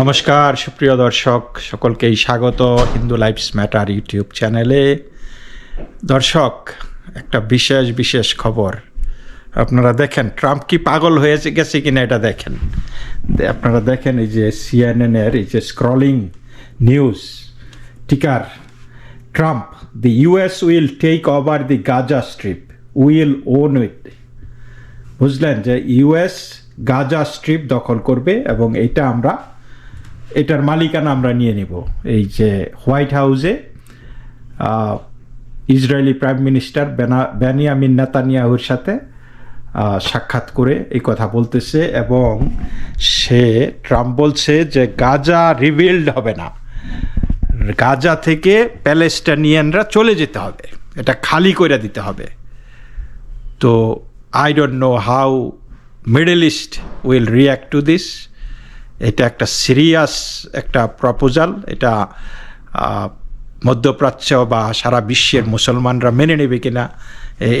নমস্কার, সুপ্রিয় দর্শক, সকলকেই স্বাগত হিন্দু লাইফস ম্যাটার ইউটিউব চ্যানেলে। দর্শক, একটা বিশেষ বিশেষ খবর। আপনারা দেখেন, ট্রাম্প কি পাগল হয়ে গেছে কিনা এটা দেখেন। আপনারা দেখেন এই যে সিএনএনের এই যে scrolling news ticker Trump the US will take over the Gaza Strip will own with বুঝলেন যে ইউএস গাজা স্ট্রিপ দখল করবে এবং এটা আমরা, এটার মালিকানা আমরা নিয়ে নেব। এই যে হোয়াইট হাউসে ইসরায়েলি প্রাইম মিনিস্টার বেনা, বেনিয়ামিন নেতানিয়াহুর সাথে সাক্ষাৎ করে এই কথা বলতেছে এবং সে ট্রাম্প বলছে যে গাজা রিবিল্ড হবে না। গাজা থেকে প্যালেস্টাইনিয়ানরা চলে যেতে হবে। এটা খালি করে দিতে হবে। তো I don't know how Middle East will react to this এটা একটা সিরিয়াস একটা প্রপোজাল এটা মধ্যপ্রাচ্য বা সারা বিশ্বের মুসলমানরা মেনে নেবে কিনা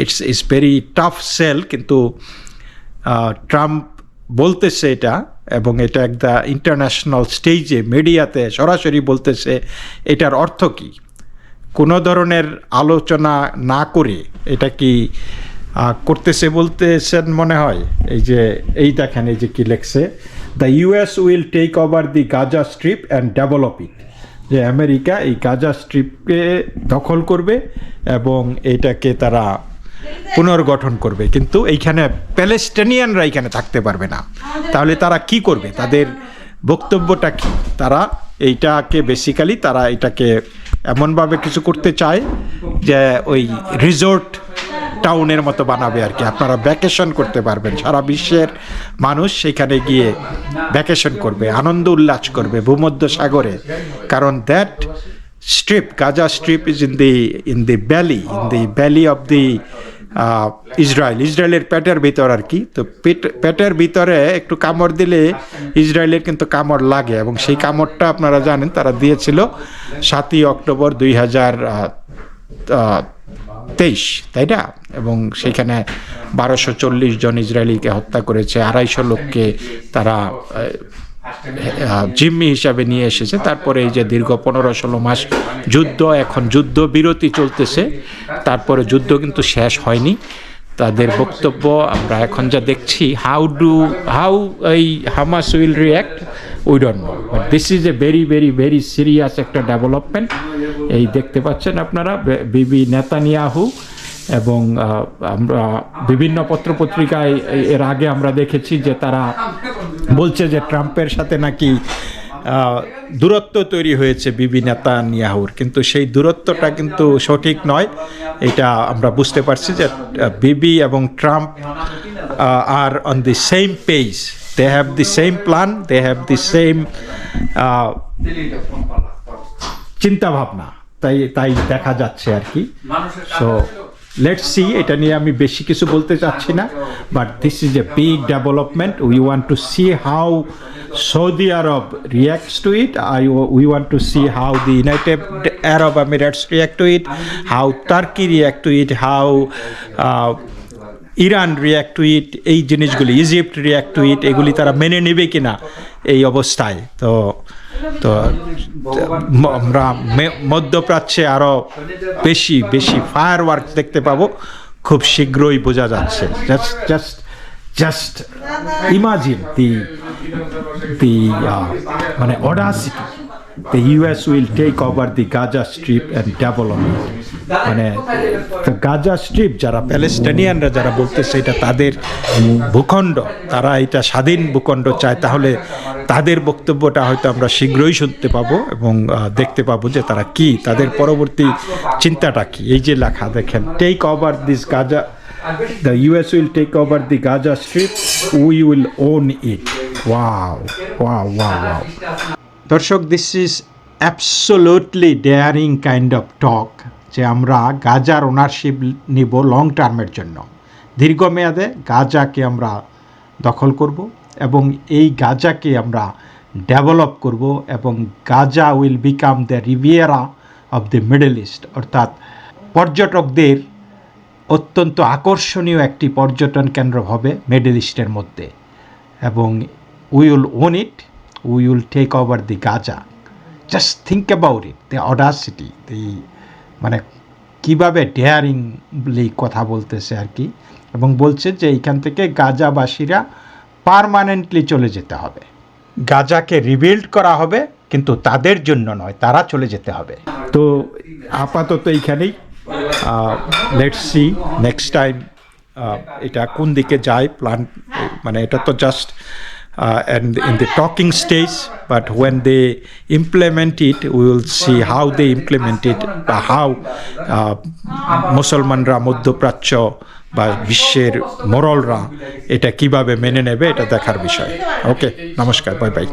it's is very tough sell কিন্তু ট্রাম্প বলতেছে এটা, এবং এটা একটা ইন্টারন্যাশনাল স্টেজে মিডিয়াতে সরাসরি বলতেছে এটার অর্থ কী? কোনো ধরনের আলোচনা না করে, এটা কি করতেছে বলতেছেন মনে হয়। এই যে, এই দেখেন এই যে কি লেখছে। The US will take over the Gaza Strip and develop it যে আমেরিকা এই গাজা স্ট্রিপকে দখল করবে এবং এটাকে তারা পুনর্গঠন করবে। কিন্তু এইখানে প্যালেস্টাইনিয়ানরা এখানে থাকতে পারবে না। তাহলে তারা কি করবে? তাদের বক্তব্যটা কি? তারা এইটাকে বেসিক্যালি তারা এটাকে এমনভাবে কিছু করতে চায় যে ওই রিসোর্ট টাউনের মতো বানাবে আর কি। আপনারা ভ্যাকেশন করতে পারবেন। সারা বিশ্বের মানুষ সেখানে গিয়ে ভ্যাকেশন করবে, আনন্দ উল্লাস করবে ভূমধ্য সাগরে। কারণ that strip Gaza strip is in the in the valley in the valley of the Israel ইসরায়েলের পেটের ভিতর আর কি। তো পেট, পেটের ভিতরে একটু কামড় দিলে ইসরায়েলের কিন্তু কামড় লাগে এবং সেই কামড়টা আপনারা জানেন, তারা দিয়েছিল সাতই অক্টোবর দুই হাজার তেইশ, তাই না? এবং সেখানে বারোশো চল্লিশ জন ইসরায়েলিকে হত্যা করেছে, আড়াইশো লোককে তারা জিম্মি হিসাবে নিয়ে এসেছে। তারপরে এই যে দীর্ঘ পনেরো ষোলো মাস যুদ্ধ, এখন যুদ্ধ বিরতি চলতেছে। তারপরে যুদ্ধ কিন্তু শেষ হয়নি। তাদের বক্তব্য আমরা এখন যা দেখছি হাউ ডু হাউ এই Hamas will react we don't know but this is a very very very serious একটা ডেভেলপমেন্ট এই দেখতে পাচ্ছেন আপনারা বিবি নেতানিয়াহু এবং আমরা বিভিন্ন পত্রপত্রিকায় এর আগে আমরা দেখেছি যে তারা বলছে যে ট্রাম্পের সাথে নাকি দূরত্ব তৈরি হয়েছে বিবি নেতা নিয়াহুর কিন্তু সেই দূরত্বটা কিন্তু সঠিক নয়। এটা আমরা বুঝতে পারছি যে বিবি এবং Trump R on the same page they have the same plan they have the same চিন্তা ভাবনা তাই তাই দেখা যাচ্ছে আর কি। সো লেটস সি এটা নিয়ে আমি বেশি কিছু বলতে চাচ্ছি না but this is a big development we want to see how Saudi Arab reacts to it I we want to see how the United Arab Emirates react to it how Turkey react to it how Iran react to it এই জিনিসগুলি Egypt react to ইট এগুলি তারা মেনে নেবে কিনা এই অবস্থায়। তো তো আমরা মধ্যপ্রাচ্যে আরও বেশি বেশি ফায়ার ওয়ার্ক দেখতে পাবো। খুব শীঘ্রই বোঝা যাচ্ছে। Just just just imagine the the মানে audacity US will take over the Gaza Strip and develop it. মানে গাজা স্ট্রিপ যারা প্যালেস্টাইনিয়ানরা যারা বলতেছে এটা তাদের ভূখণ্ড, তারা এটা স্বাধীন ভূখণ্ড চায়, তাহলে তাদের বক্তব্যটা হয়তো আমরা শীঘ্রই শুনতে পাবো এবং দেখতে পাবো যে তারা কি, তাদের পরবর্তী চিন্তাটা কি। এই যে লেখা, দেখেন take over this Gaza the US will take over the Gaza strip we will own it wow wow দর্শক this is absolutely daring kind of talk যে আমরা গাজার ওনারশিপ নিব লং টার্মের জন্য। দীর্ঘমেয়াদে গাজাকে আমরা দখল করব এবং এই গাজাকে আমরা ডেভেলপ করব এবং Gaza will become the Riviera of the Middle East. অর্থাৎ পর্যটকদের অত্যন্ত আকর্ষণীয় একটি পর্যটন কেন্দ্র হবে মিডল ইস্টের মধ্যে এবং we will own it we will take over the Gaza just think about it the audacity the মানে কীভাবে ডেয়ারিংলি কথা বলতেছে আর কি, এবং বলছে যে এইখান থেকে গাজাবাসীরা পারমানেন্টলি চলে যেতে হবে। গাজাকে রিবিল্ড করা হবে, কিন্তু তাদের জন্য নয়, তারা চলে যেতে হবে। তো আপাতত এইখানেই লেটস সি নেক্সট টাইম এটা কোন দিকে যায় প্ল্যান মানে এটা তো just and in the talking stage but when they implement it we will see how they implement it বা how uh, মুসলমানরা মধ্যপ্রাচ্য বা বিশ্বের মোরলরা এটা কীভাবে মেনে নেবে এটা দেখার বিষয় ওকে নমস্কার বাই বাই